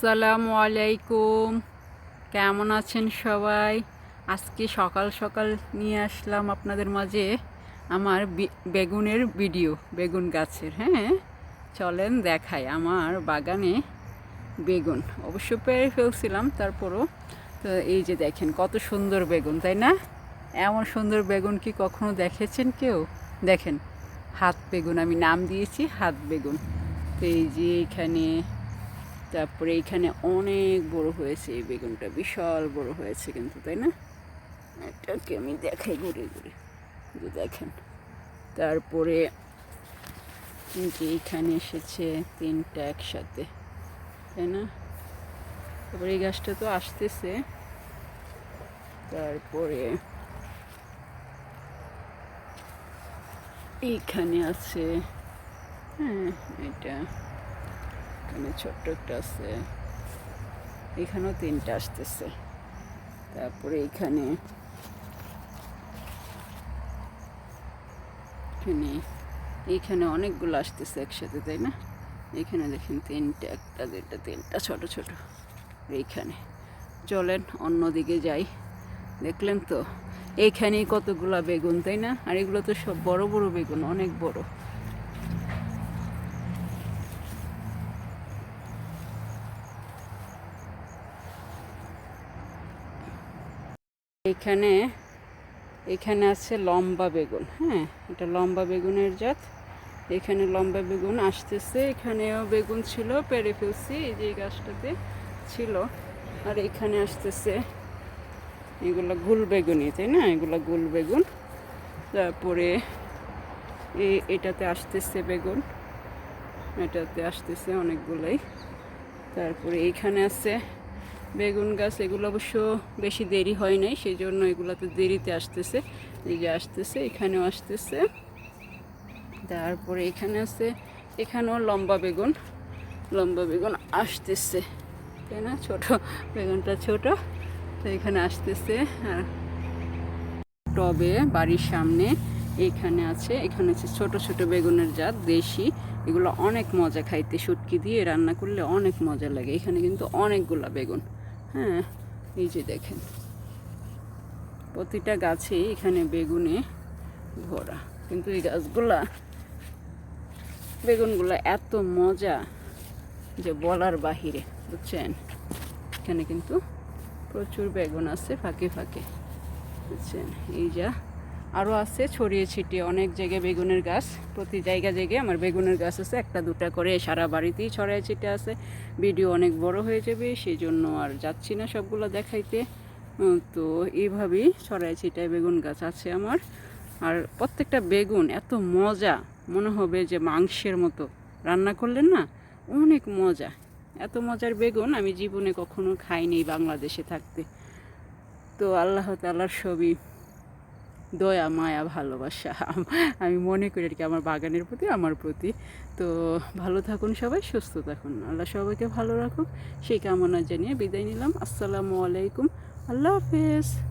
আসসালামু আলাইকুম। কেমন আছেন সবাই? আজকে সকাল সকাল নিয়ে আসলাম আপনাদের মাঝে আমার বেগুনের ভিডিও, বেগুন গাছের হ্যাঁ? চলেন দেখাই আমার বাগানে বেগুন। অবশ্য পেরে ফেলছিলাম, তারপরও তো এই যে দেখেন কত সুন্দর বেগুন, তাই না? এমন সুন্দর বেগুন কি কখনো দেখেছেন কেউ? দেখেন, হাত বেগুন, আমি নাম দিয়েছি হাত বেগুন। তো এই যে এখানে তারপরে এখানে অনেক বড় হয়েছে এই বেগুনটা, বিশাল বড় হয়েছে কিন্তু, তাই না? এটাকে আমি দেখাই ঘুরে ঘুরে যে দেখেন। তারপরে যে এখানে এসেছে তিনটা একসাথে, তাই না? তারপরে এই গাছটা তো আসতেছে। তারপরে এইখানে আছে হ্যাঁ এটা এখানে ছোট্ট একটা আছে। এখানেও তিনটা আসতেছে। তারপরে এখানে এখানে এইখানে অনেকগুলো আসতেছে একসাথে, তাই না? এখানে দেখেন তিনটা, একটা, দুইটা, তিনটা, ছোট ছোট। এইখানে চলেন অন্যদিকে যাই। দেখলেন তো? এইখানেই কতগুলা বেগুন, তাই না? আর এগুলো তো সব বড় বড় বেগুন, অনেক বড়। এখানে এখানে আছে লম্বা বেগুন হ্যাঁ? এটা লম্বা বেগুনের জাত। এখানে লম্বা বেগুন আসতেছে। এখানেও বেগুন ছিল, পেরে ফেলছি এই যে গাছটাতে ছিল। আর এখানে আসতেছে এগুলো গুল বেগুনি তাই না? এগুলো গুল বেগুন। তারপরে এটাতে আসতেছে বেগুন। এটাতে আসতেছে অনেকগুলোই। তারপরে এইখানে আছে বেগুন গাছ এগুলো অবশ্য বেশি দেরি হয় নাই সেই জন্য এগুলোতে দেরিতে আসতেছে। এই যে আসতেছে, এখানেও আসতেছে। তারপরে এখানে আছে, এখানেও লম্বা বেগুন লম্বা বেগুন আসতেছে। তাই না? ছোট, বেগুনটা ছোট। তো এখানে আসতেছে, আর টবে, বাড়ির সামনে, এখানে আছে এখানে আছে ছোট ছোট বেগুনের জাত, দেশি। এগুলো অনেক মজা খাইতে, শুটকি দিয়ে রান্না করলে অনেক মজা লাগে। এখানে কিন্তু অনেকগুলা বেগুন। হ্যাঁ এই যে দেখেন। প্রতিটা গাছে এখানে বেগুনে ভরা। কিন্তু এই গাছগুলা, বেগুনগুলা এত মজা যে বলার বাহিরে, বুঝছেন? এখানে কিন্তু প্রচুর বেগুন আছে ফাঁকে ফাঁকে, বুঝছেন? এই যা আরও আছে, ছড়িয়ে ছিটিয়ে অনেক জায়গায় বেগুনের গাছ, প্রতি জায়গা জায়গায় আমার বেগুনের গাছ আছে, একটা দুটা করে সারা বাড়িতেই ছড়ায় ছিটে আছে। ভিডিও অনেক বড় হয়ে যাবে সেই জন্য আর যাচ্ছি না সবগুলো দেখাইতে। তো এইভাবেই ছড়ায় ছিটায় বেগুন গাছ আছে আমার। আর প্রত্যেকটা বেগুন এত মজা, মনে হবে যে মাংসের মতো। রান্না করলেন না? অনেক মজা। এত মজার বেগুন আমি জীবনে কখনো খাইনি বাংলাদেশে থাকতে। তো আল্লাহ তাল্লার সবই দয়া, মায়া, ভালোবাসা। আমি মনে করি আর কি আমার বাগানের প্রতি, আমার প্রতি। তো ভালো থাকুন সবাই, সুস্থ থাকুন। আল্লাহ সবাইকে ভালো রাখুক। সেই কামনা জানিয়ে বিদায় নিলাম। আসসালামু আলাইকুম। আল্লাহ হাফেজ।